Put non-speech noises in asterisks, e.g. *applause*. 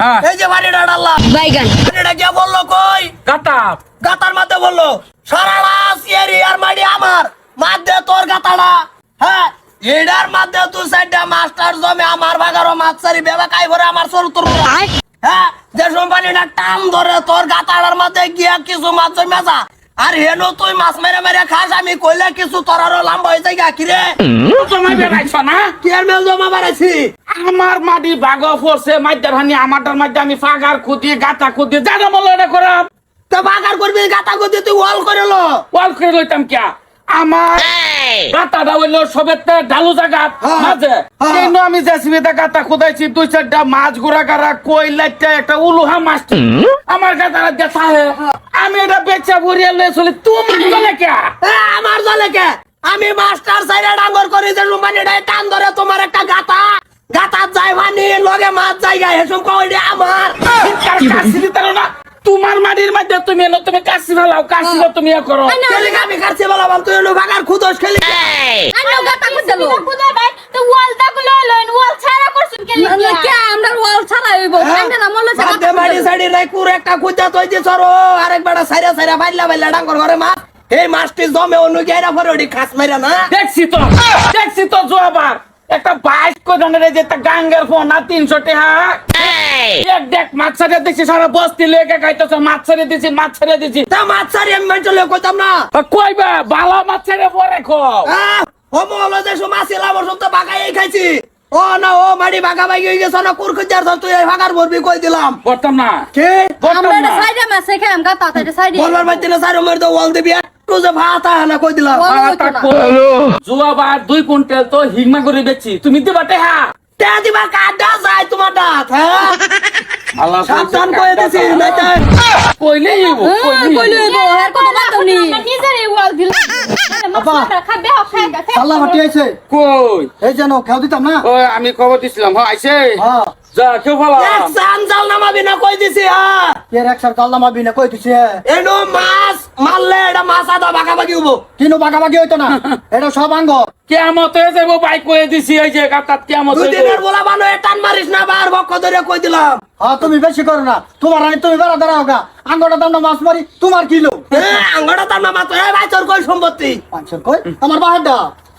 হ্যাঁ। এই যে বাড়িটা ডাল্লা বাইগান। বাড়িটা কে বলল কই? গাতা গাতার মধ্যে বলল সারাড়া সিয়ারি আর মাটি আমার মাধ্যে তোর গাতাড়া। হ্যাঁ এডার মধ্যে তুই সাইডটা মাস্টার জমে আমার বাগারও মাছারি বেবা কাই ভরে আমার চরিত্র হ্যাঁ যে কোম্পানিটা টান ধরে তোর গাতাড়ার মধ্যে গিয়া কিছু মাছ জমে যা আর হেনো তুই মাছ মেরে মেরে খাস আমি কইলে কিছু তোরারও লাম্ব হয়ে যায় গা কিরে তোমায় বেড়াইছ না? কি আর মেল জমা বেড়াইছি। আমার মাটি বাগ ফোরছে মাইদার হানি আমারটার মধ্যে আমি ফাগার খুদি গাতা খুদি জানা বলো এটা করাম তো বাগার করবি গাতা গদি তুই ওয়াল করে লো। ওয়াল করে লইতাম কিয়া? আমার গাতাটা হইল সবেতে ঢালু জাগাত হ্যাঁ, মাঝে। হ্যাঁ। কেন আমি জেসিবিতে গাতা খুদাইছি দুই চারটা মাছ গুড়া গাড়া কই লাইটটা একটা উলুহা মাছ আমার দেখা আমি এটা বেচা ভরিয়ে লয়ে চলি। তুমি কিয়া এ, আমার জলে কে আমি মাস্টার সাইডে ডাঙ্গর করি যে রুমানিটাই টান ধরে তোমার একটা গাতা। গাতা যাই ভানি লগে মাছ জায়গা হেসুম কইডে আমার। তোমার মাটির মধ্যে তুমি এলো তুমি কাশি ফেলাও কাশি তুমি করো। আমি কাশি বলা বল তুই এলো বাগার খুদোস খেলি আনো গাতা কুদলো খুদাই ভাই তো ওয়াল দাগুলো লইন ওয়াল ছাড়া করছুন কে না কে আমরা ওয়াল ছাড়া হইব? কান্দে না ছাড়া মাঝে মাড়ি সাইডে নাই কুর একটা খুদা তুই যে সরো আরেক বেটা সাইরা সাইরা বাইলা বাইলা ডাঙ্গর ঘরে মাছ। এই মাছটি জমে অনু গেরা ফরে ওডি খাস মাইরা না। দেখছি তো দেখছি তো জোয়াবার। একটা বাইশ কোদানের যে একটা গাঙ্গের ফোন না তিনশো টাকা দেখ দেখ মাছ ছাড়িয়ে দিচ্ছি সারা বস্তি লেগে খাইতেছে মাছ ছাড়িয়ে দিচ্ছি মাছ ছাড়িয়ে দিচ্ছি তা মাছ সারি আমি মাইন চলে কইতাম না? কইবা মাছ ছাড়িয়ে পরে খো ও মহল দেশ মাছ এলাম তো বাগাই খাইছি। ও না ও মাড়ি বাগা বাগি হয়ে গেছে না কুর খুঁজার ধর তুই এই ভরবি কই দিলাম। না। কে? না। সাইডে সাইডে। বলবার বাইতে না মেরে ওয়াল দিবি দুই কুইন্টাল তো হিংমা করে বেচছি। তুমি দিবা টেহা? যায় তোমার দাঁত হ্যাঁ? সাবধান কই দিছি নাই তাই কইলে ইবো হ্যাঁ কইলে গো হের কথা বাতনি আমার নিজের এই ওয়াল দিল। কই? এই যেন খেয়াল দিতাম না? আমি খবর দিছিলাম হ্যাঁ আইছে। হ্যাঁ। যা কেউ ভালো এক সান জাল নামাবি না কই দিছি হ্যাঁ। এর একসার কাল নামাবি না কই তুই এনো মাছ মারলে এটা মাছ আদা বাঘা বাগি হব। কিনো বাগাবাগি হইতো না। *laughs* এটা সব আঙ্গ কেমত হয়ে যাব বাইক করে দিছি এই যে গাতাত কেমত দুই দিনের বলা বানো টান মারিস না বার বক্ষ ধরে কই দিলাম। হ্যাঁ তুমি বেশি করো না। তোমার আমি তুমি বেড়া দাঁড়াও গা। আঙ্গটা দাম মাছ মারি। তোমার কিলো হ্যাঁ আঙ্গটা দাম না মাত্র এই ভাই তোর কই সম্পত্তি? কই? আমার বাহার দা